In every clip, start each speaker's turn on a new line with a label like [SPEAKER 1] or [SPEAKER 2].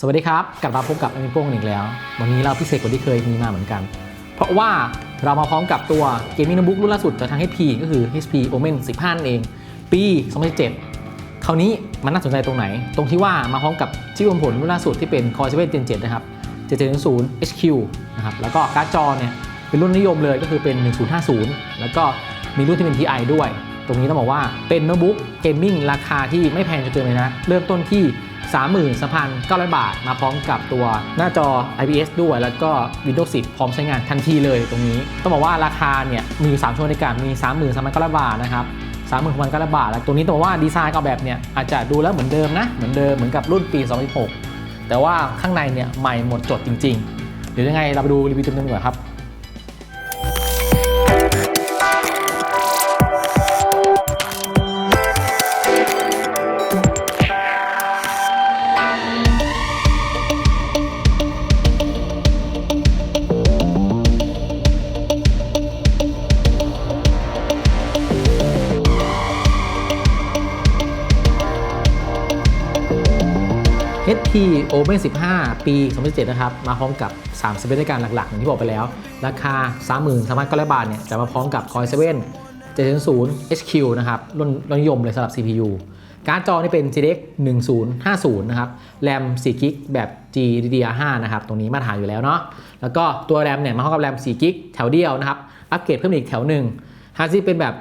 [SPEAKER 1] สวัสดีครับ กลับมาพบกับอมิโป้งอีกแล้ว วันนี้เราพิเศษกว่าที่เคยมีมาเหมือนกัน เพราะว่าเรามาพร้อมกับตัวเกมมิ่งโน้ตบุ๊กรุ่นล่าสุดจากทาง HP ก็คือ HP Omen 15นั่นเอง ปี2017คราวนี้มันน่าสนใจตรงไหน ตรงที่ว่ามาพร้อมกับชิปรวมผลรุ่นล่าสุดที่เป็น Core 7 Gen 7นะครับ7700 HQ นะครับแล้วก็การ์ดจอเนี่ยเป็นรุ่นนิยมเลยก็คือเป็น 1050 แล้วก็มีรุ่นที่เป็น TI ด้วย ตรงนี้ต้องบอกว่าเป็นโน้ตบุ๊กเกมมิ่งราคาที่ไม่แพงจนเกินเลยนะ เริ่มต้นที่ 33,900 บาท มาพร้อมกับตัวหน้าจอ IPS ด้วย แล้วก็ Windows 10 พร้อมใช้งานทันทีเลยตรงนี้ ต้องบอกว่าราคาเนี่ยมีอยู่ 3ช่วงในการมี 33,900 บาทนะครับ36,900บาทแล้วตรงนี้ต้องบอกว่าดีไซน์ก็แบบเนี่ยอาจจะดูแล้วเหมือนเดิมนะ เหมือนเดิมเหมือนกับรุ่นปี 2016 แต่ว่าข้างในเนี่ยใหม่หมดจดจริงๆ เดี๋ยวยังไงเราไปดูรีวิวเต็มๆดีกว่าครับ HP Omen 15 ปี 2017 นะครับ มาพร้อมกับ 3 สเปคด้วยกันหลักๆ อย่างที่บอกไปแล้ว ราคา33,900บาทเนี่ย จะมาพร้อมกับ Core 7 700 HQ นะครับ รุ่นรุ่นยมเลยสำหรับ CPU การ์ดจอนี่เป็น GTX 1050 นะครับ แรม4 g b แบบ GDDR5 นะครับ ตรงนี้มาตรฐานอยู่แล้วเนาะ แล้วก็ตัวแรมเนี่ยมาพร้อมกับแรม4 g b แถวเดียวนะครับ อัปเกรดเพิ่มอีกแถวหนึ่งฮาร์ดดิสก์เป็นแบบ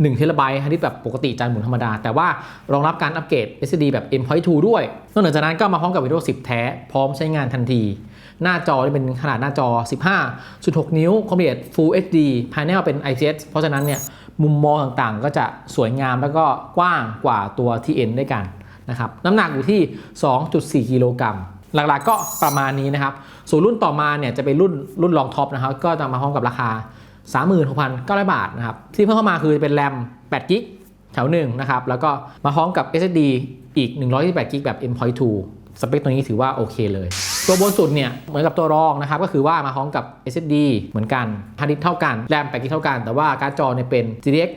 [SPEAKER 1] 1เทราไบต์ฮาร์ดดิสก์แบบปกติจานหมุนธรรมดา แต่ว่ารองรับการอัปเกรด SSD แบบ M.2 ด้วย นอกจากนั้นก็มาพร้อมกับ Windows 10 แท้ พร้อมใช้งานทันที หน้าจอที่เป็นขนาดหน้าจอ 15.6 นิ้วคอมพิเตอร์ Full HD ภายในเป็น IPS เพราะฉะนั้นเนี่ยมุมมองต่างๆ ก็จะสวยงามแล้วก็กว้างกว่าตัว TN ด้วยกันนะครับน้ำหนักอยู่ที่ 2.4 กิโลกรัมหลักๆก็ประมาณนี้นะครับ ส่วนรุ่นต่อมาเนี่ยจะเป็นรุ่นรุ่นรองท็อปนะครับ ก็จะมาพร้อมกับราคา 36,900 บาทนะครับที่เพิ่มเข้ามาคือเป็นแรม8กิกแถวหนึ่งนะครับแล้วก็มาพร้อมกับ SSD อีก128กิกแบบ M.2 สเปคตัวนี้ถือว่าโอเคเลย ตัวบนสุดเนี่ยเหมือนกับตัวรองนะครับก็คือว่ามาพร้อมกับ SSD เหมือนกันฮาร์ดดิสก์เท่ากันแรม8กิกเท่ากัน แต่ว่าการ์ดจอเนี่ยเป็น GTX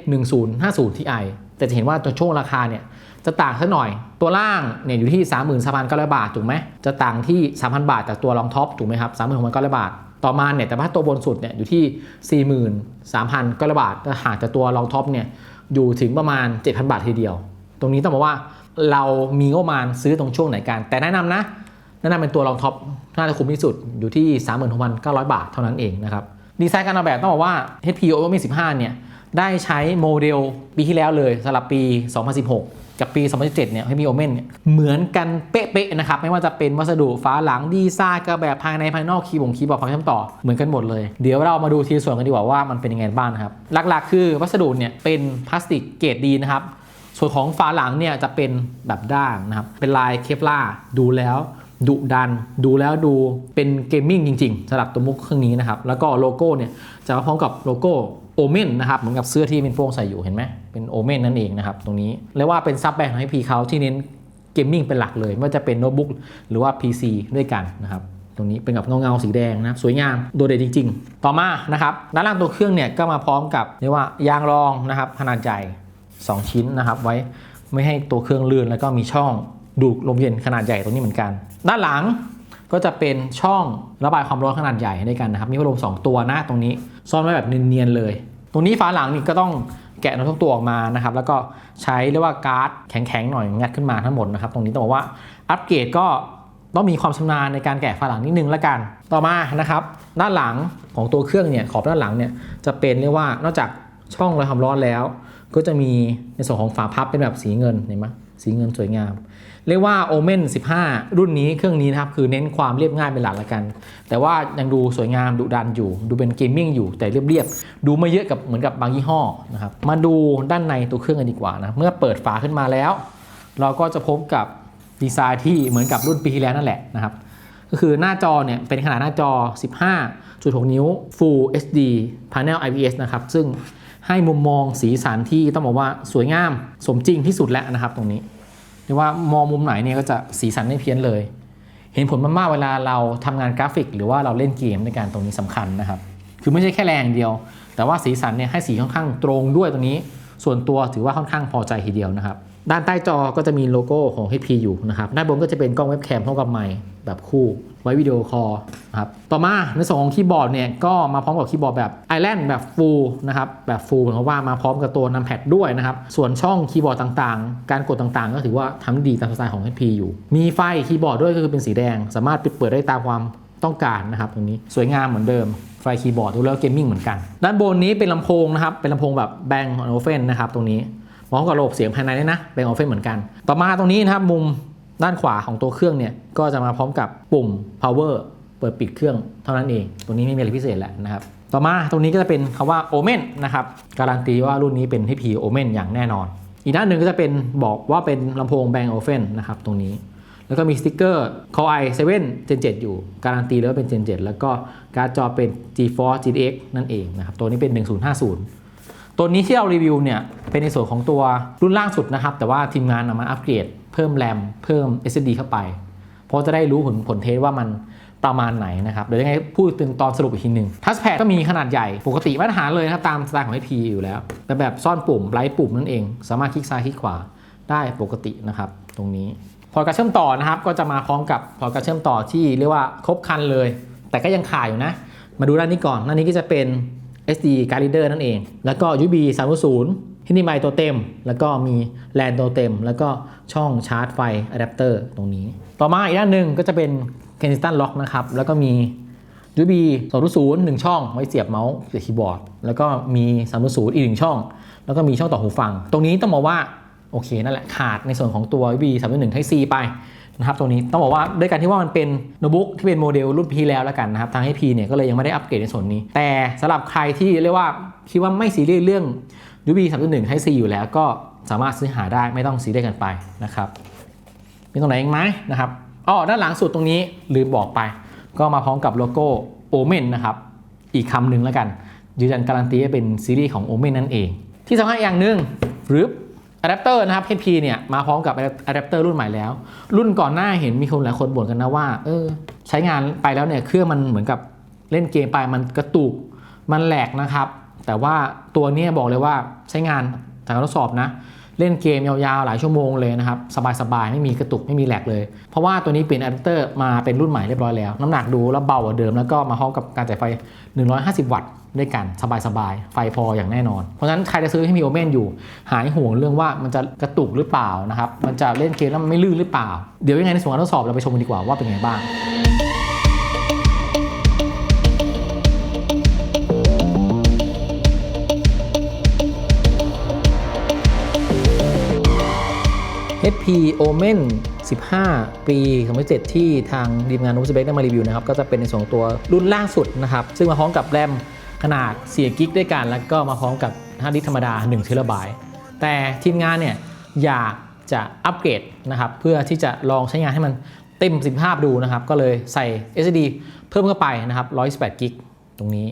[SPEAKER 1] 1050 Ti แต่จะเห็นว่าตัวช่วงราคาเนี่ยจะต่างสักหน่อย ตัวล่างเนี่ยอยู่ที่ 33,900 บาท ถูกไหม จะต่างที่ 3,000 บาทจากตัวรองท็อป ถูกไหมครับ 36,900 บาท ต่อมาเนี่ยแต่ว่าตัวบนสุดเนี่ยอยู่ที่ 43,900บาทหากจากตัวรองท็อปเนี่ยอยู่ถึงประมาณ 7,000 บาททีเดียว ตรงนี้ต้องบอกว่าเรามีงบประมาณซื้อตรงช่วงไหนกัน แต่แนะนำนะแนะนำเป็นตัวรองท็อปน่าจะคุ้มที่สุดอยู่ที่ 36,900 บาทเท่านั้นเองนะครับดีไซน์การออกแบบต้องบอกว่า HP Omen 15เนี่ย ได้ใช้โมเดลปีที่แล้วเลยสำหรับปี 2016 กับปี 2017 เนี่ย HP Omen เมนี่ยเหมือนกันเป๊ะๆนะครับ ไม่ว่าจะเป็นวัสดุฝาหลังดีไซน์กระแบบภายในภายนอกคีย์บงคีย์บอร์ดฟังก์ชันต่อเหมือนกันหมดเลย เดี๋ยวเรามาดูทีละส่วนกันดีกว่าว่ามันเป็นยังไงบ้างครับ หลักๆ คือวัสดุเนี่ยเป็นพลาสติกเกรดดีนะครับส่วนของฝาหลังเนี่ยจะเป็นแบบด้านนะครับ เป็นลายเคปลาดูแล้วดุดัน ดูแล้วดูเป็นเกมมิ่งจริงๆสำหรับตัวมุกเครื่องนี้นะครับ แล้วก็โลโก้เนี่ยจะมาพร้อมกับโลโก้ โอเมนนะครับเหมือนกับเสื้อที่เป็นโป้งใส่อยู่เห็นไหมเป็นโอเมนนั่นเองนะครับตรงนี้เรียกว่าเป็นซับแบรนด์ของให้พีเขาที่เน้นเกมมิ่งเป็นหลักเลย ไม่ว่าจะเป็นโน้ตบุ๊กหรือว่า PC ด้วยกันนะครับตรงนี้เป็นกับเงาเงาๆสีแดงนะสวยงามโดดเด่นจริง ๆ ต่อมานะครับด้านล่างตัวเครื่องเนี่ยก็มาพร้อมกับเรียกว่ายางรองนะครับขนาดใหญ่ 2 ชิ้นนะครับไว้ไม่ให้ตัวเครื่องลื่นแล้วก็มีช่องดูดลมเย็นขนาดใหญ่ตรงนี้เหมือนกัน ด้านหลัง ก็จะเป็นช่องระบายความร้อนขนาดใหญ่ด้วยกันนะครับ มีพัดลม2 ตัวนะตรงนี้ ซ่อนไว้แบบเนียนๆเลย ตรงนี้ฝาหลังนี่ก็ต้องแกะน็อตทุกตัวออกมานะครับ แล้วก็ใช้เรียกว่าการ์ดแข็งๆหน่อยงัดขึ้นมาทั้งหมดนะครับ ตรงนี้ต้องบอกว่าอัปเกรดก็ต้องมีความชำนาญในการแกะฝาหลังนิดนึงละกัน ต่อมานะครับ ด้านหลังของตัวเครื่องเนี่ยขอบด้านหลังเนี่ยจะเป็นเรียกว่านอกจากช่องระบายความร้อนแล้ว ก็จะมีในส่วนของฝาพับเป็นแบบสีเงินเห็นไหมสีเงินสวยงาม เรียกว่า Omen 15 รุ่นนี้เครื่องนี้นะครับ คือเน้นความเรียบง่ายเป็นหลักละกัน แต่ว่ายังดูสวยงามดุดันอยู่ ดูเป็นเกมมิ่งอยู่แต่เรียบๆ ดูไม่เยอะกับเหมือนกับบางยี่ห้อนะครับ มาดูด้านในตัวเครื่องกันดีกว่านะ เมื่อเปิดฝาขึ้นมาแล้ว เราก็จะพบกับดีไซน์ที่เหมือนกับรุ่นปีที่แล้วนั่นแหละนะครับ ก็คือหน้าจอเนี่ยเป็นขนาดหน้าจอ 15.6 นิ้ว Full HD Panel IPS นะครับ ซึ่งให้มุมมองสีสันที่ต้องบอกว่าสวยงามสมจริงที่สุดแล้วนะครับตรงนี้ เรียกว่ามองมุมไหนเนี่ยก็จะสีสันไม่เพี้ยนเลย เห็นผลมากๆเวลาเราทำงานกราฟิก หรือว่าเราเล่นเกมในการตรงนี้สำคัญนะครับ คือไม่ใช่แค่แรงอย่างเดียว แต่ว่าสีสันเนี่ยให้สีค่อนข้างตรงด้วยตรงนี้ ส่วนตัวถือว่าค่อนข้างพอใจทีเดียวนะครับ ด้านใต้จอก็จะมีโลโก้ของ HP อยู่นะครับ ด้านบนก็จะเป็นกล้องเว็บแคมพร้อมกับไมค์แบบคู่ไว้วิดีโอคอลนะครับ ต่อมาในส่วนของคีย์บอร์ดเนี่ยก็มาพร้อมกับคีย์บอร์ดแบบ Island แบบ Full นะครับ แบบ Full หมายความว่ามาพร้อมกับตัวนัมแพดด้วยนะครับ ส่วนช่องคีย์บอร์ดต่างๆ การกดต่างๆ ก็ถือว่าทำดีตามสไตล์ของ HP อยู่ มีไฟคีย์บอร์ดด้วยก็คือเป็นสีแดง สามารถปิดเปิดได้ตามความต้องการนะครับตรงนี้สวยงามเหมือนเดิมไฟคีย์บอร์ดดูแล้วเกมมิ่งเหมือนกัน ด้านบนนี้เป็นลำโพงนะครับเป็นลำโพงแบบแบงออเฟนนะครับตรงนี้ ร้อมกับระบบเสียงภายในด้วยนะแบงออฟเฟนเหมือนกัน ต่อมาตรงนี้นะครับมุมด้านขวาของตัวเครื่องเนี่ยก็จะมาพร้อมกับปุ่ม power เปิดปิดเครื่องเท่านั้นเอง ตัวนี้ไม่มีอะไรพิเศษแหละนะครับ ต่อมาตรงนี้ก็จะเป็นคำว่า Omen นะครับ การันตีว่ารุ่นนี้เป็น HP Omen อย่างแน่นอน อีกด้านหนึ่งก็จะเป็นบอกว่าเป็นลำโพง Bang o f f e n นะครับตรงนี้ แล้วก็มีสติกเกอร์ Core i7 Gen 7 อยู่ การันตีแล้วว่าเป็น Gen 7 แล้วก็การ์ดจอเป็น GeForce GTX นั่นเองนะครับ ตัวนี้เป็น 1050 ตัวนี้ที่เรารีวิวเนี่ยเป็นในส่วนของตัวรุ่นล่างสุดนะครับ แต่ว่าทีมงานนำมาอัปเกรด เพิ่มแรมเพิ่ม SSD เข้าไป เพราะจะได้รู้ผลผลเทสว่ามันประมาณไหนนะครับเดี๋ยวยังไงพูดเป็นตอนสรุปอีกทีหนึ่งทัชแพดก็มีขนาดใหญ่ปกติมาตรฐานเลยนะครับตามสไตล์ของ HP อยู่แล้วเป็นแบบซ่อนปุ่มไลท์ปุ่มนั่นเอง สามารถคลิกซ้ายคลิกขวาได้ปกตินะครับตรงนี้พอร์ตการเชื่อมต่อนะครับก็จะมาพร้อมกับพอร์ตการเชื่อมต่อที่เรียกว่าครบคันเลย แต่ก็ยังขาดอยู่นะ มาดูด้านนี้ก่อนด้านนี้ก็จะเป็น SD card reader นั่นเอง แล้วก็ USB 3.0ที่นี่ไมตัวเต็ม แล้วก็มีแลนตัวเต็ม แล้วก็ช่องชาร์จไฟอะแดปเตอร์ตรงนี้ ต่อมาอีกด้านหนึ่งก็จะเป็น Kensington Lock นะครับ แล้วก็มี USB 2.0หนึ่งช่องไว้เสียบเมาส์เสียบคีย์บอร์ด แล้วก็มี 3.0 อีกหนึ่งช่อง แล้วก็มีช่องต่อหูฟัง ตรงนี้ต้องบอกว่าโอเคนั่นแหละขาดในส่วนของตัว USB 3.1 Type C ไป นะครับตรงนี้ต้องบอกว่าด้วยการที่ว่ามันเป็นโน้ตบุ๊กที่เป็นโมเดลรุ่นพีแล้วแล้วกันนะครับทาง HP เนี่ยก็เลยยังไม่ได้อัปเกรดในส่วนนี้ แต่สำหรับใครที่เรียกว่าคิดว่าไม่ซีเรียสเรื่อง USB 3.1 Type C อยู่แล้วก็สามารถซื้อหาได้ไม่ต้องซีเรียสกันไปนะครับมีตรงไหนอีกไหมนะครับอ๋อด้านหลังสุดตรงนี้ลืมบอกไป ก็มาพร้อมกับโลโก้โอเมนนะครับอีกคำหนึ่งแล้วกันยืนยันการันตีว่าเป็นซีรีส์ของโอเมนนั่นเอง ที่สำคัญอย่างหนึ่งหรือ อะแดปเตอร์นะครับ HP เนี่ยมาพร้อมกับอะแดปเตอร์รุ่นใหม่แล้ว รุ่นก่อนหน้าเห็นมีคนหลายคนบ่นกันนะว่าเออใช้งานไปแล้วเนี่ยเครื่องมันเหมือนกับเล่นเกมไปมันกระตุกมันแหลกนะครับ แต่ว่าตัวนี้บอกเลยว่าใช้งานจากการทดสอบนะ เล่นเกมยาวๆ หลายชั่วโมงเลยนะครับ สบายๆ ไม่มีกระตุกไม่มีแหลกเลย เพราะว่าตัวนี้เปลี่ยนอะแดปเตอร์มาเป็นรุ่นใหม่เรียบร้อยแล้ว น้ำหนักดูแล้วเบากว่าเดิมแล้วก็มาพร้อมกับการจ่ายไฟ 150 วัตต์ด้วยกัน สบายๆ ไฟพออย่างแน่นอน เพราะฉะนั้นใครจะซื้อให้มีโอเมนอยู่ หายห่วงเรื่องว่ามันจะกระตุกหรือเปล่านะครับมันจะเล่นเกมแล้วมันไม่ลื่นหรือเปล่า เดี๋ยวยังไงในส่วนการทดสอบเราไปชมกันดีกว่าว่าเป็นไงบ้าง HP Omen 15 ปี 2007 ที่ทางทีมงานนูสเบกได้มารีวิวนะครับ ก็จะเป็นในส่วนของตัวรุ่นล่าสุดนะครับ ซึ่งมาพร้อมกับแรมขนาด4กิกด้วยกัน แล้วก็มาพร้อมกับฮาร์ดดิสก์ธรรมดา1เทราไบต์แต่ทีมงานเนี่ยอยากจะอัปเกรดนะครับ เพื่อที่จะลองใช้งานให้มันเต็มประสิทธิภาพดูนะครับ ก็เลยใส่ SSD เพิ่มเข้าไปนะครับ128กิกตรงนี้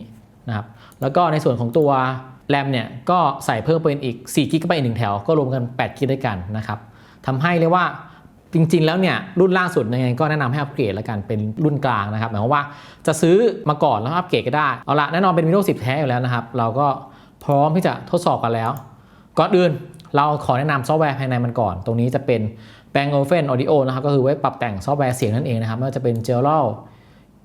[SPEAKER 1] นะครับ แล้วก็ในส่วนของตัวแรมเนี่ยก็ใส่เพิ่มเป็นอีก4กิกเข้าไปอีกหนึ่งแถว ก็รวมกัน8กิกด้วยกันนะครับ ทำให้เรียกว่าจริงๆ แล้วเนี่ยรุ่นล่าสุดยังไงก็แนะนำให้อัปเกรดแล้วกันเป็นรุ่นกลางนะครับหมายความว่าจะซื้อมาก่อนแล้วอัปเกรดก็ได้เอาละแน่นอนเป็น Windows 10 แท้อยู่แล้วนะครับ เราก็พร้อมที่จะทดสอบกันแล้ว ก่อนอื่นเราขอแนะนำซอฟต์แวร์ภายในมันก่อน ตรงนี้จะเป็น Bang o f e n Audio นะครับก็คือไว้ปรับแต่งซอฟต์แวร์เสียงนั่นเองนะครับไม่ว่าจะเป็น General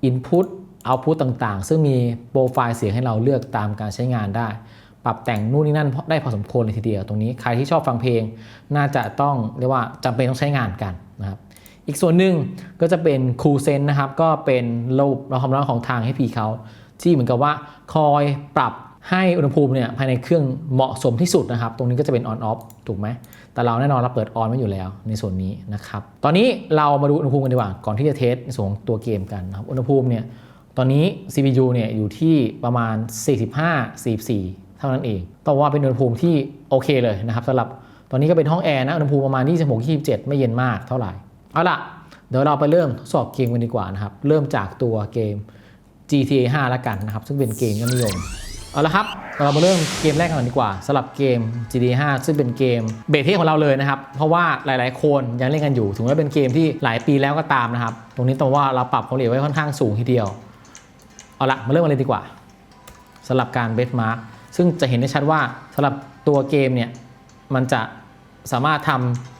[SPEAKER 1] Input Output ต่างๆ ซึ่งมีโปรไฟล์เสียงให้เราเลือกตามการใช้งานได้ ปรับแต่งนู่นนี่นั่นได้พอสมควรเลยทีเดียวตรงนี้ใครที่ชอบฟังเพลง น่าจะต้องเรียกว่าจำเป็นต้องใช้งานกันนะครับอีกส่วนหนึ่งก็จะเป็นคูเซนนะครับก็เป็นระบบระความร้อนของทางให้พีเขาที่เหมือนกับว่าคอยปรับให้อุณหภูมิเนี่ยภายในเครื่องเหมาะสมที่สุดนะครับ ตรงนี้ก็จะเป็นออนออฟถูกไหม แต่เราแน่นอนเราเปิดออนไว้อยู่แล้วในส่วนนี้นะครับ ตอนนี้เรามาดูอุณหภูมิกันดีกว่า ก่อนที่จะเทสในส่วนของตัวเกมกันนะครับ อุณหภูมิเนี่ย ตอนนี้ CPU เนี่ยอยู่ที่ประมาณ 45-44 เท่านั้นเองต้องว่าเป็นอุณหภูมิที่โอเคเลยนะครับสำหรับตอนนี้ก็เป็นห้องแอร์นะอุณหภูมิประมาณ 26-27 ไม่เย็นมากเท่าไหร่เอาล่ะ เดี๋ยวเราไปเริ่มทดสอบเกมกันดีกว่านะครับ เริ่มจากตัวเกม GTA 5แล้วกันนะครับ ซึ่งเป็นเกมยอดนิยม เอาละครับ เรามาเริ่มเกมแรกกันดีกว่าสำหรับเกม GTA 5 ซึ่งเป็นเกมเบสเทของเราเลยนะครับ เพราะว่าหลาย ๆ คนยังเล่นกันอยู่ ถึงแม้เป็นเกมที่หลายปีแล้วก็ตามนะครับ ตรงนี้ต้องว่าเราปรับความละเอียดไว้ค่อนข้างสูงทีเดียว เอาละมาเริ่มกันเลยดีกว่าสำหรับการเบสมาร์ก ซึ่งจะเห็นได้ชัดว่าสำหรับตัวเกมเนี่ยมันจะสามารถท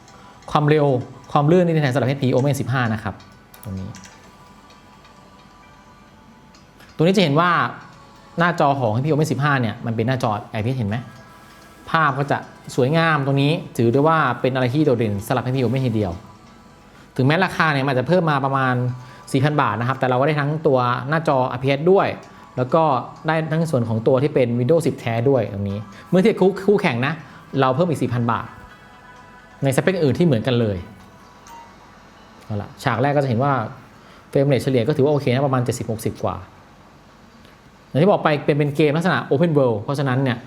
[SPEAKER 1] ำความเร็วความลื่นได้แทนสำหรับ HP Omen 15 นะครับตรงนี้ตรงนี้จะเห็นว่าหน้าจอของ HP Omen 15 เนี่ยมันเป็นหน้าจอ IPS เห็นไหมภาพก็จะสวยงามตรงนี้ถือได้ว่าเป็นอะไรที่โดดเด่นสำหรับ HP Omen ทีเดียว ถึงแม้ราคาเนี่ยมันจะเพิ่มมาประมาณ 4,000 บาทนะครับ แต่เราก็ได้ทั้งตัวหน้าจอ IPS ด้วย แล้วก็ได้ทั้งส่วนของตัวที่เป็น Windows 10 แท้ด้วยตรงนี้ เมื่อเทียบคู่แข่งนะ เราเพิ่มอีก 4,000 บาท ในสเปคอื่นที่เหมือนกันเลยเอาละฉากแรกก็จะเห็นว่าเฟรมเรทเฉลี่ยก็ถือว่าโอเคนะประมาณ 70-60 กว่า อย่างที่บอกไปเป็นเป็นเกมลักษณะ Open World เพราะฉะนั้นเนี่ย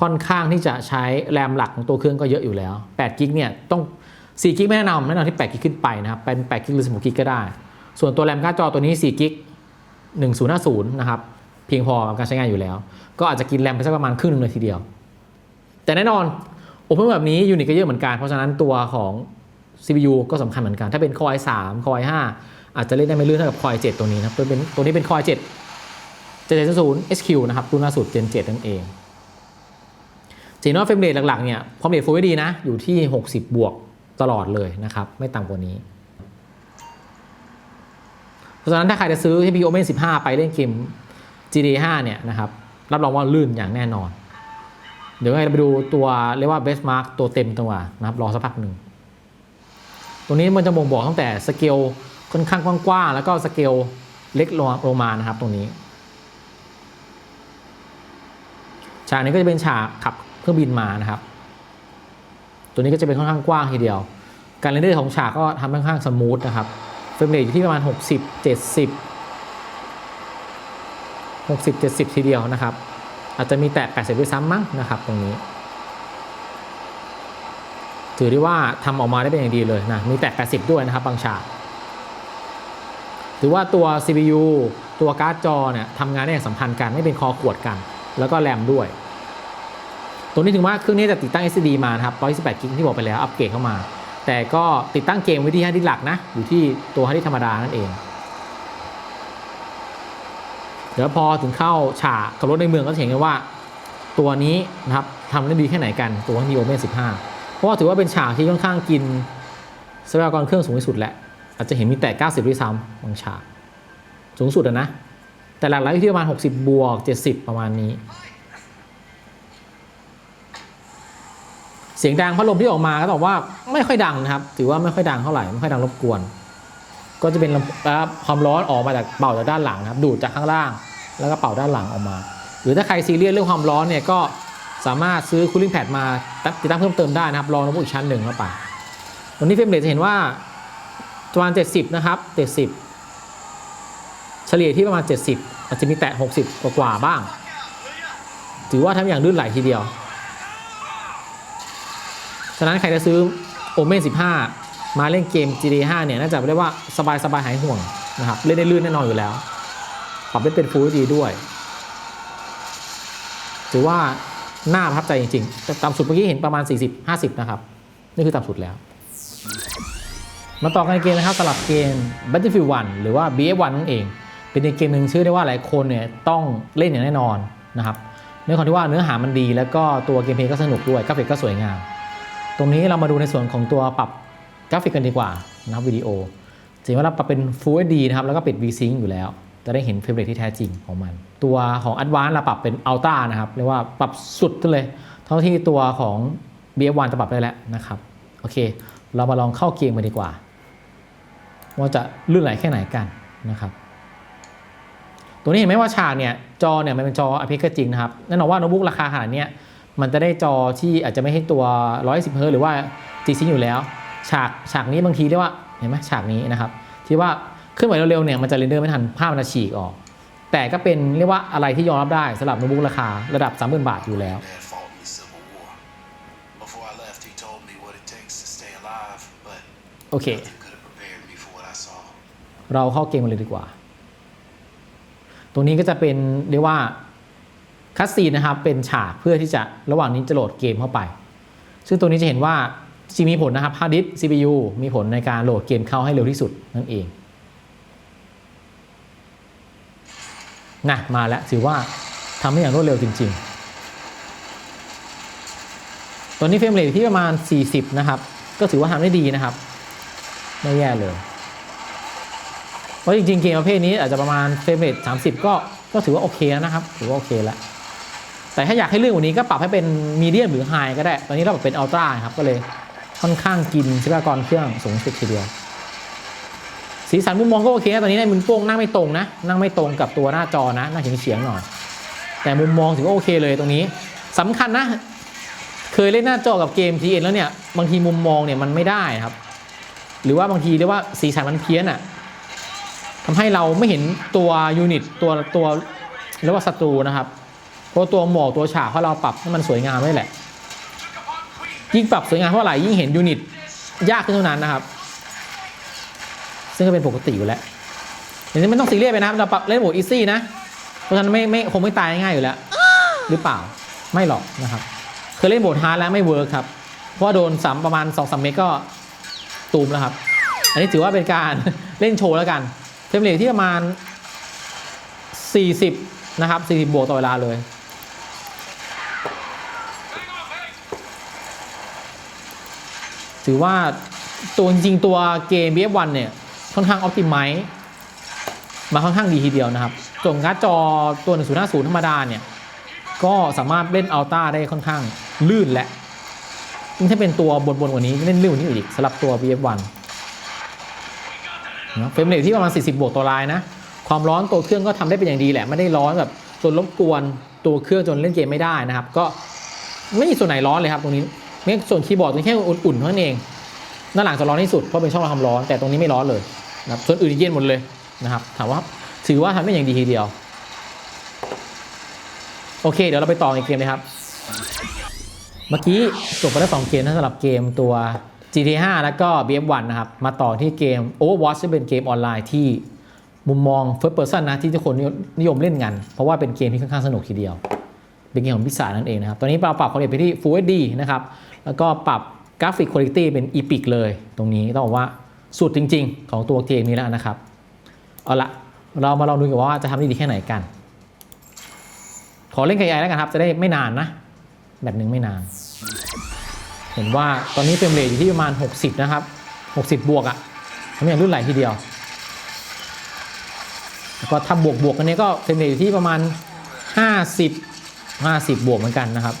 [SPEAKER 1] ค่อนข้างที่จะใช้แรมหลักของตัวเครื่องก็เยอะอยู่แล้ว8กิกเนี่ยต้อง4กิกไม่แนะนำแนะนำที่8กิกขึ้นไปนะครับเป็น8กิกหรือ16กิกก็ได้ ส่วนตัวแรมการ์ดจอตัวนี้4กิก1050 นะครับ เพียงพอกับการใช้งานอยู่แล้ว ก็อาจจะกินแรมไปสักประมาณครึ่งหนึงเลยทีเดียว แต่แน่นอน Open แบบนี้ยูนิตก็เยอะเหมือนกัน เพราะฉะนั้นตัวของ CPU ก็สำคัญเหมือนกัน ถ้าเป็น Core i3 Core i5 อาจจะเล่นได้ไม่ลื่นเท่ากับ Core i7 ตัวนี้นะตัวเป็นตัวนี้เป็น Core i7 770 HQ นะครับรุ่นล่าสุด Gen 7นั่นเองจีนว่เฟรมเรทหลักๆเนี่ยความเร็ว Full HD นะ อยู่ที่ 60 บวกตลอดเลยนะครับ ไม่ต่ำกว่านี้ เพราะฉะนั้นถ้าใครจะซื้อ CPU Omen 15 ไปเล่นเกม GT5 เนี่ยนะครับรับรองว่าลื่นอย่างแน่นอน เดี๋ยวเราไปดูตัวเรียกว่า benchmark ตัวเต็มตัวนะครับรอสักพักหนึ่งตัวนี้มันจะบ่งบอกตั้งแต่สเกลค่อนข้างกว้างๆแล้วก็สเกลเล็กลงลงมานะครับตรงนี้ ฉากนี้ก็จะเป็นฉากขับเครื่องบินมานะครับ ตัวนี้ก็จะเป็นค่อนข้างกว้างทีเดียว การเรนเดอร์ของฉากก็ทำค่อนข้างสมูทนะครับเฟรมเรทอยู่ที่ประมาณ 60 70 60 70 ทีเดียวนะครับ อาจจะมีแตะ 80 ด้วยซ้ำมั้งนะครับตรงนี้ ถือได้ว่าทำออกมาได้เป็นอย่างดีเลยนะ มีแตะ 80 ด้วยนะครับบางฉากถือว่าตัว CPU ตัวการ์ดจอเนี่ยทำงานได้อย่างสัมพันธ์กันไม่เป็นคอขวดกัน แล้วก็แรมด้วย ตัวนี้ถึงว่าเครื่องนี้จะติดตั้ง SSD มานะครับ128กิกที่บอกไปแล้วอัปเกรดเข้ามา แต่ก็ติดตั้งเกมไว้ที่ฮาร์ดดิสก์หลักนะ อยู่ที่ตัวฮาร์ดดิสก์ธรรมดานั่นเอง ดี๋ยวพอถึงเข้าฉากขับรถในเมืองก็จะเห็นกันว่า ตัวนี้นะครับทำได้ดีแค่ไหนกันตัวที่โอเมน15เพราะว่าถือว่าเป็นฉากที่ค่อนข้างกินทรัพยากรเครื่องสูงที่สุดแหละอาจจะเห็นมีแต่ 90ด้วยซ้ำบางฉาก สูงสุดอะนะ แต่หลักๆอยู่ที่ประมาณ 60 บวก 70 ประมาณนี้ เสียงดังพัดลมที่ออกมาก็บอกว่าไม่ค่อยดังนะครับ ถือว่าไม่ค่อยดังเท่าไหร่ไม่ค่อยดังรบกวน ก็จะเป็นความร้อนออกมาจากเป่าจากด้านหลังครับ ดูดจากข้างล่าง แล้วก็เป่าด้านหลังออกมา หรือถ้าใครซีเรียสเรื่องความร้อนเนี่ยก็สามารถซื้อ cooling pad มาติดตั้งเพิ่มเติมได้นะครับรองน้ำพุอีกชั้นหนึ่งเข้าไปวันนี้เฟรมเรทจะเห็นว่าประมาณ 70 นะครับ 70 เฉลี่ยที่ประมาณ 70 อาจจะมีแตะ 60 กว่าๆบ้าง ถือว่าทำอย่างลื่นไหลทีเดียว ฉะนั้นใครจะซื้อ Omen 15 มาเล่นเกม GTA 5เนี่ย น่าจะเรียกว่าสบายสบายหายห่วงนะครับ เล่นได้ลื่นแน่นอนอยู่แล้ว ปรับได้เป็น Full HD ด้วยถือว่าน่าประทับใจจริงๆ ต่ำสุดเมื่อกี้เห็นประมาณ 40 50 นะครับ นี่คือต่ำสุดแล้ว มาต่อกันในเกมนะครับสำหรับเกม Battlefield 1 หรือว่า BF1 นั่นเอง เป็นเกมหนึ่งชื่อได้ว่าหลายคนเนี่ยต้องเล่นอย่างแน่นอนนะครับเนื่องจากที่ว่าเนื้อหามันดี แล้วก็ตัวเกมเพลย์ก็สนุกด้วยกราฟิกก็สวยงาม ตรงนี้เรามาดูในส่วนของตัวปรับกราฟิกกันดีกว่านะครับวิดีโอจะเห็นว่าเราปรับเป็น Full HD นะครับแล้วก็ปิด VSync อยู่แล้ว จะได้เห็นเฟรมเรทที่แท้จริงของมัน ตัวของ a d v a n c e เราปรับเป็น Ultra นะครับเรียกว่าปรับสุดเลย เท่าที่ตัวของ BF1 จะปรับได้แล้วนะครับโอเค เรามาลองเข้าเกมกันดีกว่า ว่าจะลื่นไหลแค่ไหนกันนะครับ ตัวนี้เห็นไหมว่าฉากเนี่ยจอเนี่ยมันเป็นจอ IPS ก็จริงนะครับแน่นอนว่าโน้ตบุ๊กราคาขนาดนี้มันจะได้จอที่อาจจะไม่ให้ตัว 110เฮิร์ตซ์หรือว่า g s y n c อยู่แล้ว ฉากฉากนี้บางทีเรียกว่าเห็นไหมฉากนี้นะครับ ที่ว่า เคลื่อนไหวเร็วๆเนี่ยมันจะเรนเดอร์ไม่ทันภาพมันจะฉีกออก แต่ก็เป็นเรียกว่าอะไรที่ยอมรับได้สำหรับโน้ตบุ๊กราคาระดับ 30,000 บาทอยู่แล้ว
[SPEAKER 2] Dad fought in the Civil War. Before I left, he told me what it takes to stay alive, but
[SPEAKER 1] โอเค
[SPEAKER 2] nothing could have prepared me for what I saw.
[SPEAKER 1] เราเข้าเกมกันเลยดีกว่า ตรงนี้ก็จะเป็นเรียกว่าคัสซีนนะครับ เป็นฉากเพื่อที่จะระหว่างนี้จะโหลดเกมเข้าไป ซึ่งตัวนี้จะเห็นว่าจริงมีผลนะครับฮาร์ดดิสก์ CPU มีผลในการโหลดเกมเข้าให้เร็วที่สุดนั่นเอง นะมาแล้วถือว่าทำให้อย่างรวดเร็วจริง ๆ ตอนนี้เฟรมเรทที่ประมาณ 40 นะครับ ก็ถือว่าทำได้ดีนะครับ ไม่แย่เลยเพราะจริงๆ เกมประเภทนี้อาจจะประมาณเฟรมเรท30 ก็ก็ถือว่าโอเคแล้วนะครับ ถือว่าโอเคแล้ว แต่ถ้าอยากให้เรื่องกว่านี้ก็ปรับให้เป็นมีเดียมหรือไฮก็ได้ ตอนนี้เราปรับเป็นอัลตร้าครับ ก็เลยค่อนข้างกินทรัพยากรเครื่องสูงสุดทีเดียว สีสันมุมมองก็โอเคนะตอนนี้ในมุมโป้งนั่งไม่ตรงนะ นั่งไม่ตรงกับตัวหน้าจอนะนั่งเฉียงๆหน่อย แต่มุมมองถือว่าโอเคเลยตรงนี้สำคัญนะ เคยเล่นหน้าจอกับเกม TN แล้วเนี่ยบางทีมุมมองเนี่ยมันไม่ได้ครับ หรือว่าบางทีเรียกว่าสีสันมันเพี้ยนอะ่ะทำให้เราไม่เห็นตัวยูนิตตัวตัวเรียกว่าศัตรูนะครับเพราะตัวหมอกตัวฉากเพราะเราปรับให้มันสวยงามไว้แหละ ยิ่งปรับสวยงามเท่าไหร่ยิ่งเห็นยูนิตยากขึ้นเท่านั้นนะครับ ซึ่งก็เป็นปกติอยู่แล้วอย่างนี้ไม่ต้องซีเรียสไปนะเราปรับเล่นโหมดอีซี่นะ เพราะฉะนั้นไม่ไม่คงไม่ตายง่ายอยู่แล้ว หรือเปล่าไม่หรอกนะครับ เคยเล่นโหมดฮาร์ดแล้วไม่เวิร์คครับ เพราะว่าโดนซ้ำประมาณ2อสเมตรก็ตูมแล้วครับ อันนี้ถือว่าเป็นการเล่นโชว์แล้วกันเฟรมเรทที่ประมาณ 40 นะครับ 40 บวกต่อเวลาเลยถือว่าตัวจริงตัวเกม BF1 เนี่ย ค่อนข้างออ t ติไม e มาค่อนข้างดีทีเดียวนะครับส่วนการ์ดจอตัว 1050 ธรรมดาเนี่ย ก็สามารถเล่นอัลต้าได้ค่อนข้างลื่นและยิ่งถ้าเป็นตัวบนๆกว่านี้เล่นลื่นกว่านี้อีกสำหรับตัว BF1 นะเฟรมเรทที่ประมาณ 40 บวกตัวลายนะ ความร้อนตัวเครื่องก็ทำได้เป็นอย่างดีแหละ ไม่ได้ร้อนแบบจนรบกวนตัวเครื่องจนเล่นเกมไม่ได้นะครับ ก็ไม่มีส่วนไหนร้อนเลยครับตรงนี้ไม่ส่วนคีย์บอร์ดตรงนี้แค่อุ่นๆเท่านั้นเอง ด้าหลังจะร้อนที่สุดเพราะเป็นช่องระบายความร้อน แต่ตรงนี้ไม่ร้อนเลยนะครับส่วนอื่นเย็นหมดเลยนะครับ ถามว่าถือว่าทำได้อย่างดีทีเดียว โอเค เดี๋ยวเราไปต่ออีกเกมเลยครับ เมื่อกี้จบไปแล้วสองเกมนะสำหรับเกมตัว GTA 5 แล้วก็ BF1 นะครับ มาต่อที่เกม Overwatch ที่เป็นเกมออนไลน์ที่มุมมอง First Person นะที่ทุกคนนิยมเล่นกัน เพราะว่าเป็นเกมที่ค่อนข้างสนุกทีเดียว เป็นเกมของพิศานั่นเองนะครับ ตอนนี้เราปรับความละเอียดไปที่ Full HD นะครับ แล้วก็ปรับ กราฟิกคุณภาพเป็น Epic เลยตรงนี้ต้องบอกว่าสุดจริง ๆ ของตัวเกมนี้แล้วนะครับ เอาละเรามาลองดูกันว่าจะทำได้ดีแค่ไหนกัน ขอเล่นกับ AI แล้วกันครับ จะได้ไม่นานนะ แบบหนึ่งไม่นาน เห็นว่าตอนนี้เฟรมเรทอยู่ที่ประมาณ 60 นะครับ 60 บวกอะ่ะทำอย่างรุ่นไหลทีเดียว แล้วก็ถ้าบวกบวกกันนี้ก็เฟรมเรทอยู่ที่ประมาณ 50 50 บวกเหมือนกันนะครับ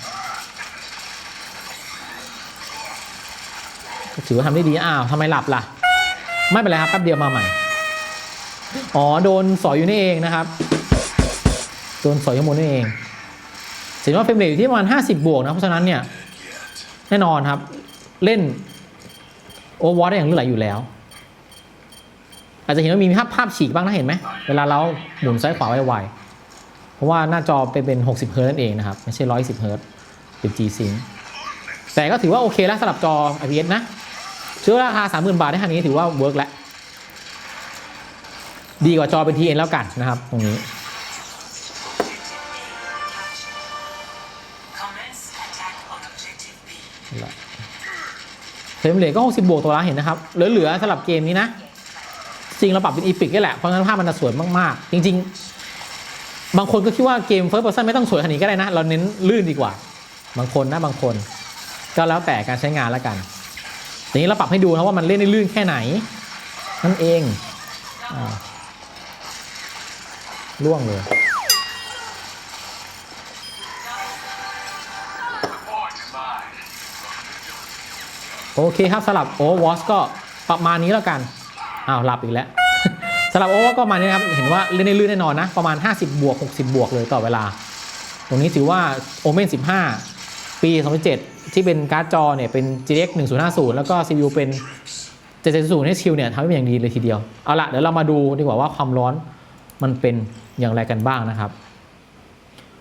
[SPEAKER 1] ถือว่าทำได้ดีอ้าวทำไมหลับล่ะ ไม่เป็นไรครับแป๊บเดียวมาใหม่ อ๋อโดนสอยอยู่นี่เองนะครับ โดนสอยข้างบนนี่เองเห็นว่าเฟรมเรทอยู่ที่ประมาณ50 บวกนะ เพราะฉะนั้นเนี่ยแน่นอนครับ เล่นโอเวอร์ได้อย่างลื่นไหลอยู่แล้ว อาจจะเห็นว่ามีภาพภาพฉีกบ้างนะเห็นไหม เวลาเราหมุนซ้ายขวาไวๆเพราะว่าหน้าจอเป็นเป็น 60 เฮิร์ต์นั่นเองนะครับ ไม่ใช่ 110 เฮิร์ตเป็น G Sync แต่ก็ถือว่าโอเคแล้วสำหรับจอ IPS นะ ซื้อราคา 30,000 บาทได้ขนาดนี้ถือว่าเวิร์กแล้วดีกว่าจอเป็น TN แล้วกันนะครับ ตรงนี้เฟรมเรทก็ 60 บวกตัวละเห็นนะครับ เหลือๆสำหรับเกมนี้นะ จริงเราปรับเป็นอีพิกนี่แหละ เพราะงั้นภาพมันสวยมาก ๆ จริง ๆ บางคนก็คิดว่าเกม First Person ไม่ต้องสวยขนาดนี้ก็ได้นะ เราเน้นลื่นดีกว่า บางคนนะบางคน ก็แล้วแต่การใช้งานแล้วกัน ทีนี้เราปรับให้ดูนะว่ามันเล่นได้ลื่นแค่ไหน นั่นเองล่วงเลยโอเคครับสำหรับ Overwatch ก็ประมาณนี้แล้วกัน อ้าวหลับอีกแล้วสำหรับ Overwatch ก็ประมาณนี้ครับ เห็นว่าเล่นได้ลื่นแน่นอนนะ ประมาณ 50 บวก 60 บวกเลยต่อเวลา ตรงนี้ถือว่า Omen 15 ปี 2007 ที่เป็นการ์ดจอเนี่ยเป็น GTX 1050 แล้วก็ CPU เป็น 770 HQ เนี่ยทำได้เป็นอย่างดีเลยทีเดียว เอาละเดี๋ยวเรามาดูดีกว่าว่าความร้อนมันเป็นอย่างไรกันบ้างนะครับ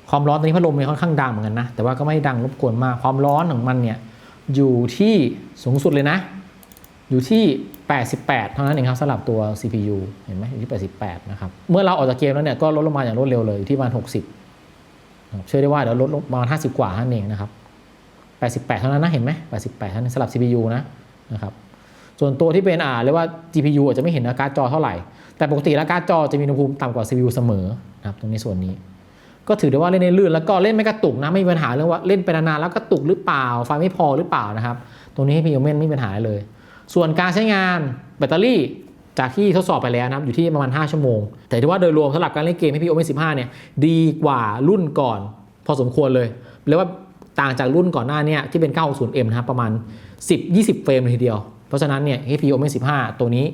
[SPEAKER 1] ความร้อนตอนนี้พัดลมมันค่อนข้างดังเหมือนกันนะ แต่ว่าก็ไม่ดังรบกวนมาก ความร้อนของมันเนี่ยอยู่ที่สูงสุดเลยนะ อยู่ที่ 88 เท่านั้นเองครับสำหรับตัว CPU เห็นไหมอยู่ที่ 88 นะครับ เมื่อเราออกจากเกมแล้วเนี่ยก็ลดลงมาอย่างรวดเร็วเลยอยู่ที่ประมาณ 60นะครับเชื่อได้ว่าเดี๋ยวลดลงประมาณ 50 กว่าท่านเองนะครับ 88 เท่านั้นนะเห็นไหม88เท่านั้นสำหรับ CPU นะนะครับส่วนตัวที่เป็นอ่าเรียกว่า GPU อาจจะไม่เห็นนะการ์ดจอเท่าไหร่ แต่ปกติแล้วการ์ดจอจะมีอุณหภูมิต่ำกว่า CPU เสมอนะครับตรงนี้ส่วนนี้ ก็ถือได้ว่าเล่นในลื่นแล้วก็เล่นไม่กระตุกนะไม่มีปัญหาเรื่องว่าเล่นไปนานๆแล้วกระตุกหรือเปล่าไฟไม่พอหรือเปล่านะครับ ตรงนี้พี่โอเมนไม่มีปัญหาเลย ส่วนการใช้งานแบตเตอรี่จากที่ทดสอบไปแล้วนะครับอยู่ที่ประมาณ 5 ชั่วโมง แต่ที่ว่าโดยรวมสำหรับการเล่นเกมให้พี่โอเมน15เนี่ยดีกว่ารุ่นก่อน พอสมควรเลยเรียกว่า ต่างจากรุ่นก่อนหน้าเนี้ที่เป็น 960M นะครับประมาณ 10-20 เฟรมเลยทีเดียว เพราะฉะนั้นเนี่ย HP Omen 15 ตัวนี้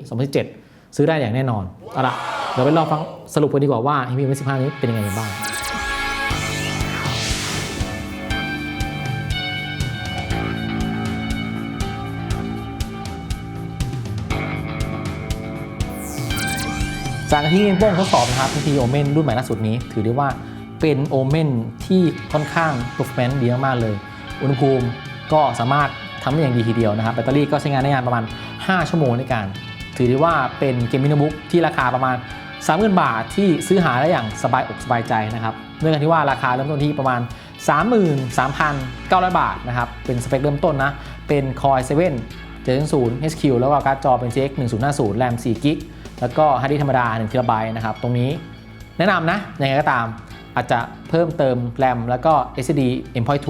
[SPEAKER 1] 2017 ซื้อได้อย่างแน่นอนเอาละเดี๋ยวไปรอฟังสรุปกันดีกว่าว่า HP Omen 15 นี้เป็นยังไงกันบ้างจากที่เล่นโป้งทดสอบนะครับ HP Omen รุ่นใหม่ล่าสุดนี้ ถือได้ว่า เป็นโอเมนที่ค่อนข้าง performance ดีมากๆเลย อุณหภูมิก็สามารถทำได้อย่างดีทีเดียวนะครับแบตเตอรี่ก็ใช้งานได้นานประมาณ 5 ชั่วโมงในการ ถือได้ว่าเป็นเกมมิโนิบุ๊กที่ราคาประมาณ30,000 บาทที่ซื้อหาได้อย่างสบายอกสบายใจนะครับเนื่องจากที่ว่าราคาเริ่มต้นที่ประมาณ 33,900 บาทนะครับ เป็นสเปคเริ่มต้นนะ เป็น Core 7 700 HQ แล้วก็การ์ดจอเป็น GX 1050 RAM 4 g b แล้วก็ฮาร์ดดิสธรรมดา1 t b นะครับ ตรงนี้แนะนำนะ ยังไงก็ตาม อาจจะเพิ่มเติมแรมแล้วก็ SSD M.2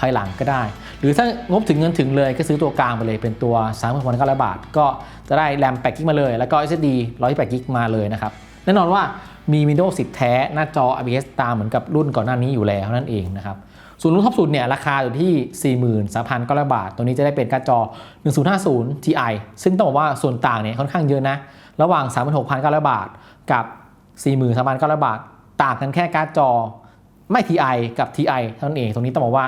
[SPEAKER 1] ภายหลังก็ได้ หรือถ้างบถึงเงินถึงเลยก็ซื้อตัวกลางไปเลยเป็นตัว 36,900 บาท ก็จะได้แรม8กิกมาเลย แล้วก็ SSD 128กิกมาเลยนะครับ แน่นอนว่ามี Windows 10 แท้หน้าจอ IPS ตามเหมือนกับรุ่นก่อนหน้านี้อยู่แล้วนั่นเองนะครับส่วนรุ่นท็อปสุดเนี่ยราคาอยู่ที่ 43,900 บาท ตัวนี้จะได้เป็นการ์ดจอ 1050 Ti ซึ่งต้องบอกว่าส่วนต่างเนี่ยค่อนข้างเยอะนะ ระหว่าง 36,900 บาทกับ 43,900 บาท ต่างกันแค่การ์ดจอไม่ TI กับ TI เท่านั้นเองตรงนี้ต้องบอกว่า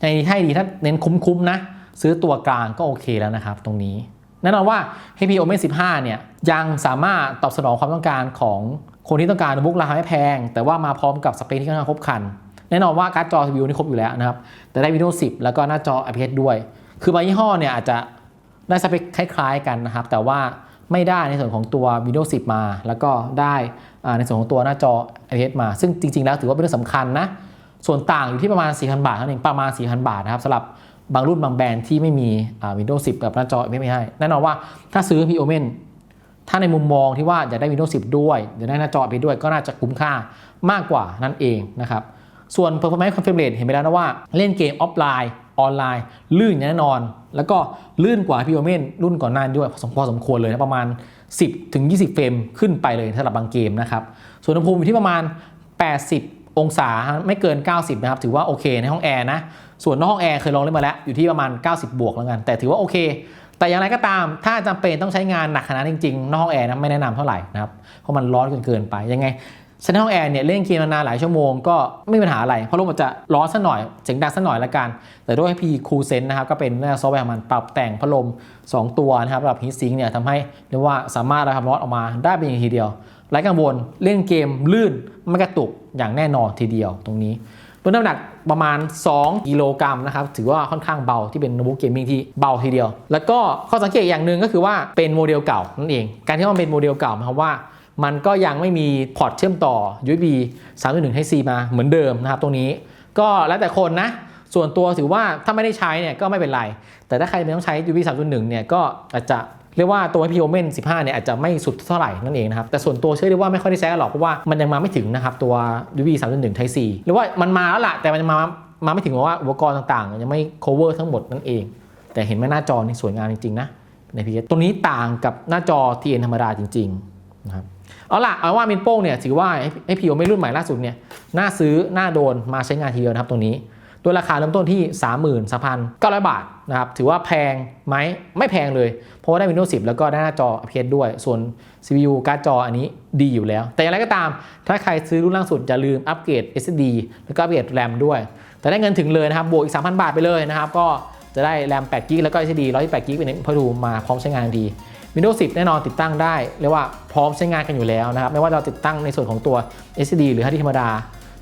[SPEAKER 1] ในให้ดีถ้าเน้นคุ้มๆนะ ซื้อตัวกลางก็โอเคแล้วนะครับตรงนี้แน่นอนว่า HP Omen 15 เนี่ย ยังสามารถตอบสนองความต้องการของคนที่ต้องการโน้ตบุ๊กราคาไม่แพง แต่ว่ามาพร้อมกับสเปคที่ค่อนข้างครบคัน แน่นอนว่าการ์ดจอ CPU นี่ครบอยู่แล้วนะครับ แต่ได้ Windows 10 แล้วก็หน้าจอ IPS ด้วย คือบางยี่ห้อเนี่ยอาจจะได้สเปคคล้ายๆกันนะครับ แต่ว่าไม่ได้ในส่วนของตัว Windows 10 มา แล้วก็ได้ ในส่วนของตัวหน้าจอ IPS มา ซึ่งจริง ๆ แล้วถือว่าเป็นเรื่องสำคัญนะ ส่วนต่างอยู่ที่ประมาณ 4,000 บาทเท่านั้นเองประมาณ 4,000 บาทนะครับสำหรับบางรุ่นบางแบรนด์ที่ไม่มี Windows 10 กับหน้าจอไม่ให้ แน่นอนว่าถ้าซื้อ p Omen ถ้าในมุมมองที่ว่าอยากได้ Windows 10 ด้วยอยากได้หน้าจอไปด้วยก็น่าจะคุ้มค่ามากกว่านั่นเองนะครับ ส่วน performance confirm rate เห็นไปแล้วนะว่า เล่นเกมออฟไลน์ออนไลน์ ลื่นแน่นอน แล้วก็ลื่นกว่า p Omen รุ่นก่อนหน้าด้วยสมพอสมควรเลยนะประมาณ 10ถึง20 เฟรมขึ้นไปเลยสำหรับบางเกมนะครับ ส่วนอุณหภูมิอยู่ที่ประมาณ 80 องศาไม่เกิน 90 นะครับ ถือว่าโอเคในห้องแอร์นะ ส่วนนอกห้องแอร์เคยลองเล่นมาแล้ว อยู่ที่ประมาณ 90 บวกแล้วกัน แต่ถือว่าโอเค แต่อย่างไรก็ตาม ถ้าจำเป็นต้องใช้งานหนักขนาดจริงๆ นอกห้องแอร์นะไม่แนะนำเท่าไหร่นะครับ เพราะมันร้อนเกินเกินไป ยังไง ช้ในห้องแอร์เนี่ยเล่นเกมนานหลายชั่วโมงก็ไม่มีปัญหาอะไร เพราะลมมันจะร้อนสักหน่อยเสียงดังสักหน่อยละกัน แต่ด้วยพีคูเซนนะครับ ก็เป็นซอฟต์แวร์ของมันปรับแต่งพัดลม 2 ตัวนะครับระดับฮีทซิงเนี่ยทำให้เรียกว่าสามารถระบายร้อนออกมาได้เป็นอย่างทีเดียวไร้กังวลเล่นเกมลื่นไม่กระตุกอย่างแน่นอนทีเดียวตรงนี้ตัวน้ำหนักประมาณ 2 กิโลกรัมนะครับ ถือว่าค่อนข้างเบาที่เป็นโน้ตบุ๊กเกมมิ่งที่เบาทีเดียว แล้วก็ข้อสังเกตอย่างหนึ่งก็คือว่าเป็นโมเดลเก่านั่นเอง การที่มันเป็นโมเดลเก่าหมายความว่า มันก็ยังไม่มีพอร์ตเชื่อมต่อ USB 3.1 Type C มาเหมือนเดิมนะครับ ตรงนี้ ก็แล้วแต่คนนะ ส่วนตัวถือว่าถ้าไม่ได้ใช้เนี่ยก็ไม่เป็นไร แต่ถ้าใครไม่ต้องใช้ USB 3.1 เนี่ยก็อาจจะเรียกว่าตัว HP Omen 15 เนี่ยอาจจะไม่สุดเท่าไหร่นั่นเองนะครับ แต่ส่วนตัวเชื่อได้ว่าไม่ค่อยได้ใช้กันหรอกเพราะว่ามันยังมาไม่ถึงนะครับตัว USB 3.1 Type C หรือว่ามันมาแล้วล่ะแต่มันมามาไม่ถึงเพราะว่าอุปกรณ์ต่างๆ ยังไม่ cover ทั้งหมดนั่นเอง แต่เห็นไหมหน้าจอนี่สวยงามจริงๆนะใน PS ตรงนี้ต่างกับหน้าจอ TN ธรรมดาจริงๆนะครับ เอาล่ะเอาว่ามินโป้งเนี่ยถือว่าไอพีโอไม่รุ่นใหม่ล่าสุดเนี่ยน่าซื้อน่าโดนมาใช้งานทีเดียวนะครับตรงนี้โดยราคาเริ่มต้นที่ 33,900 บาทนะครับถือว่าแพงไหมไม่แพงเลย เพราะว่าได้ Windows 10 แล้วก็ได้หน้าจอ IPS ด้วย ส่วน CPU การ์ดจออันนี้ดีอยู่แล้ว แต่อย่างไรก็ตาม ถ้าใครซื้อรุ่นล่าสุดอย่าลืมอัปเกรด SSD แล้วก็อัปเกรด RAM ด้วย แต่ได้เงินถึงเลยนะครับ บวกอีก 3,000 บาทไปเลยนะครับ ก็จะได้ RAM 8 g b แล้วก็ SSD 128 g b เป็นพอดูมาพร้อมใช้งานทันที Windows 10 แน่นอนติดตั้งได้เรียกว่าพร้อมใช้งานกันอยู่แล้วนะครับไม่ว่าเราติดตั้งในส่วนของตัว SSD หรือ hard disk ธรรมดา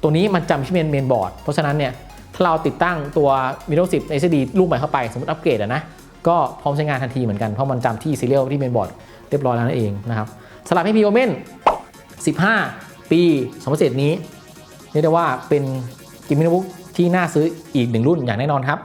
[SPEAKER 1] ตัวนี้มันจำที่เป็นเมนบอร์ดเพราะฉะนั้นเนี่ยถ้าเราติดตั้งตัว Windows 10 SSD รูปใหม่เข้าไปสมมติอัปเกรดนะก็พร้อมใช้งานทันทีเหมือนกันเพราะมันจำที่ serial ที่เมนบอร์ดเรียบร้อยแล้วนั่นเองนะครับสำหรับ HP Omen 15 ปี2017นี้เรียกได้ว่าเป็นกิมมินบุ๊กที่น่าซื้ออีกหนึ่งรุ่นอย่างแน่นอนครับ